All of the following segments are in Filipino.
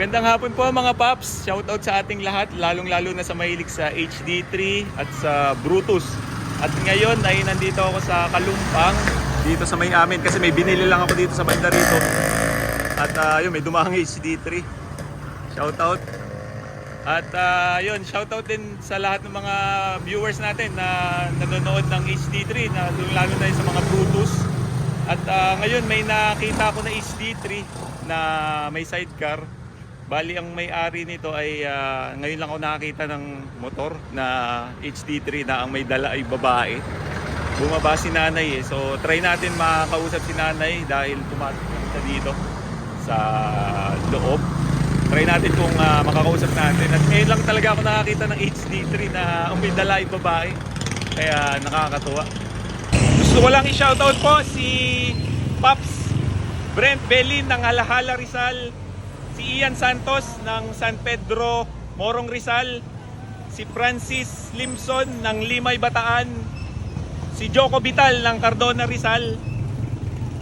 Magandang hapon po mga paps. Shoutout sa ating lahat, lalong-lalo na sa mahilig sa HD3 at sa Brutus. At ngayon ay nandito ako sa Kalumpang, dito sa may amin kasi may binili lang ako dito sa banda rito. At uh, yun, may dumahang HD3. Shoutout. At uh, yun, shoutout din sa lahat ng mga viewers natin na nanonood ng HD3, na lalo na sa mga Brutus. At ah, ngayon may nakita ako na HD3 na may sidecar. Bali ang may-ari nito ay ah, ngayon lang ako nakakita ng motor na HD3 na ang may dala ay babae. Bumaba si nanay eh. So try natin makausap si nanay dahil pumasok lang siya dito sa loob. Try natin kung ah, makakausap natin. At ngayon lang talaga ako nakakita ng HD3 na may dala ay babae. Kaya nakakatuwa. Gusto ko lang i-shoutout po si Paps Brent Belin ng Halahala Rizal, si Ian Santos ng San Pedro Morong Rizal, si Francis Limson ng Limay Bataan, si Joko Vital ng Cardona Rizal,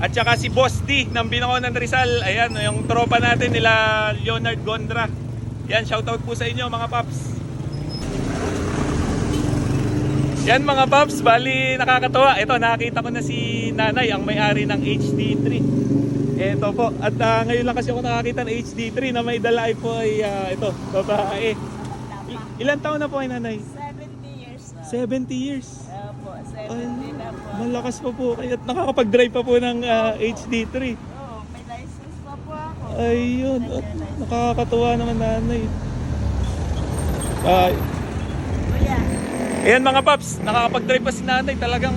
at saka si Boss D ng Binaconan Rizal. Ayan, yung tropa natin nila Leonard Gondra. Yan, shoutout po sa inyo mga Paps. Yan mga Paps, bali nakakatawa. Ito, nakakita ko na si Nanay, ang may-ari ng HD3. Ito po. At ah, ngayon lang kasi ako nakakita ng HD3 na may dala ay po ay ah, ito, babae. Il- ilan taon na po ay Nanay? 70 years na. 70 years. Opo, 70 Ay, na po. malakas pa po kayo at nakakapag-drive pa po ng ah, HD3. Oo, may license pa po ako. Ayun, at nakakatuwa naman Nanay. Kuya, Ayan mga paps, nakakapag-drive pa si nanay, talagang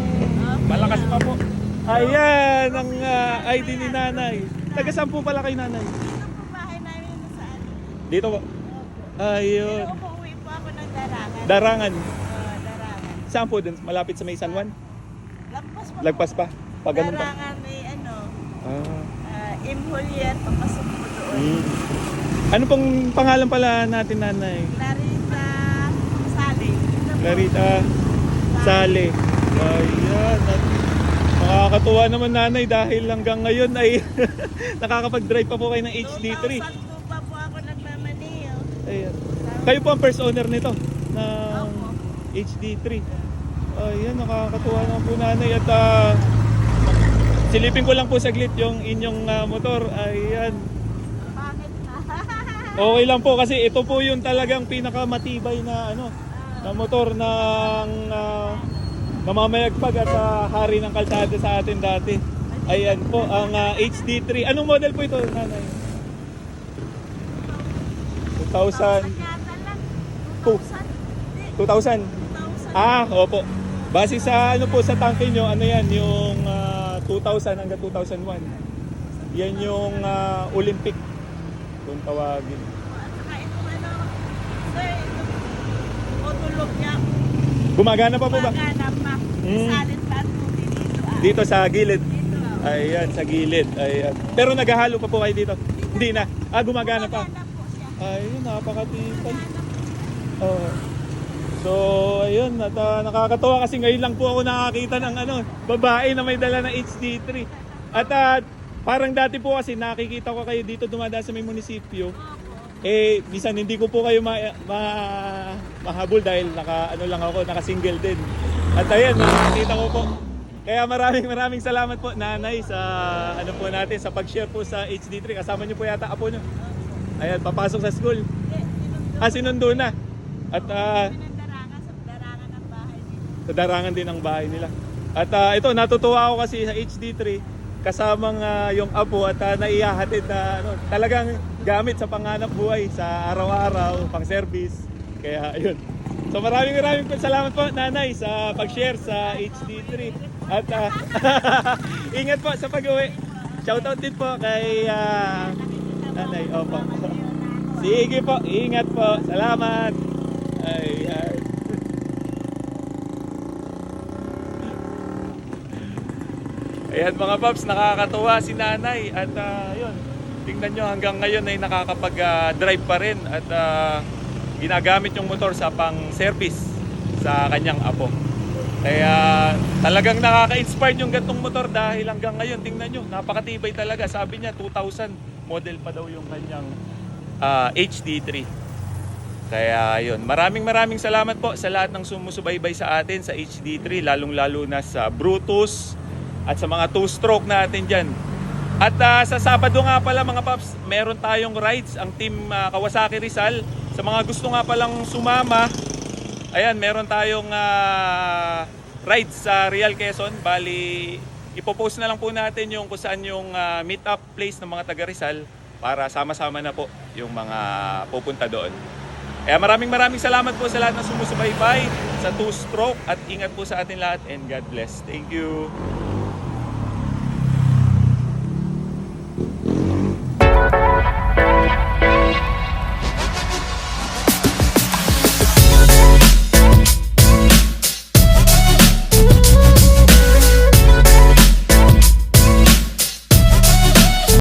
malakas pa po. Ayan ang ah, ID ni nanay. Taga saan po pala kay nanay? ito po bahay namin na saan? Dito po. Ayun. Pero umuwi po ako ng darangan. Darangan. Oo, darangan. Saan po dun? Malapit sa may San Juan? Lampas pa Lagpas pa? Pag ganun pa? Darangan may ano, Ah. uh, Imhulyan, papasok po doon. Mm. Ano pong pangalan pala natin nanay? Po. Clarita Sale. Ayan. At nakakatuwa naman nanay dahil hanggang ngayon ay nakakapag-drive pa po kayo ng HD3. 2002 pa po ako nagmamaniyo. Ayan. Kayo po ang first owner nito ng Opo. HD3. Ayan, nakakatuwa naman po nanay at ah, silipin ko lang po saglit yung inyong ah, motor. Ayan. Okay lang po kasi ito po yung talagang pinakamatibay na ano na motor ng uh, namamayagpag at ah, hari ng kalsada sa atin dati. Ayan po ang ah, HD3. Anong model po ito, nanay? 2000 Yata lang. Two. 2000. 2000. 2000. Ah, opo. Base sa ano po sa tanke nyo, ano yan, yung ah, 2000 hanggang 2001. Yan yung ah, Olympic. Kung tawagin. At saka itong ano, sir. Gumagana pa po ba? Maganap pa. Hmm. Salin pa at puti dito. ah. Dito sa gilid. Dito. ah. Ayan, sa gilid. Ayan. Pero naghahalo pa po kayo dito? Hindi na. Ah, gumagana pa. Gumagana po siya. Ayun, napakatipay. Oh. So, ayun, at ah, nakakatawa kasi ngayon lang po ako nakakita ng ano, babae na may dala ng HD3. At ah, parang dati po kasi nakikita ko kayo dito dumadaan sa may munisipyo. Eh, minsan hindi ko po kayo ma, ma- mahabol dahil naka, ano lang ako, naka-single din. At ayun, nakakita ko po. Kaya maraming maraming salamat po nanay sa ano po natin sa pag-share po sa HD3 kasama niyo po yata apo niyo. Ayan, papasok sa school. Ah, sinundo na. At Pinandarangan sa darangan din ang bahay nila. At ah, ito, natutuwa ako kasi sa HD3 kasamang ah, yung apo at uh, naihahatid na ano, talagang gamit sa panganap buhay sa araw-araw, pang service. Kaya ayun. So maraming maraming po salamat po nanay sa pag-share sa HD3. At ah, ingat po sa pag-uwi. Shoutout din po kay ah, nanay. Opo. Sige po, ingat po. Salamat. Ay, ay. Ayan mga paps, nakakatuwa si nanay at ah, yun, tingnan nyo hanggang ngayon ay nakakapag-drive pa rin at ah, ginagamit yung motor sa pang-service sa kanyang apo. Kaya talagang nakaka-inspired yung gantong motor dahil hanggang ngayon, tingnan nyo, napakatibay talaga. Sabi niya 2000 model pa daw yung kanyang ah, HD3. Kaya yun, maraming maraming salamat po sa lahat ng sumusubaybay sa atin sa HD3, lalong-lalo na sa Brutus at sa mga two-stroke natin dyan. At ah, sa Sabado nga pala mga paps, meron tayong rides ang team ah, Kawasaki Rizal. Sa mga gusto nga palang sumama, ayan, meron tayong ah, rides sa Real Quezon. Bali, ipopost na lang po natin yung kung saan yung ah, meet-up place ng mga taga Rizal para sama-sama na po yung mga pupunta doon. Kaya maraming maraming salamat po sa lahat ng sumusubaybay sa two-stroke at ingat po sa atin lahat and God bless. Thank you.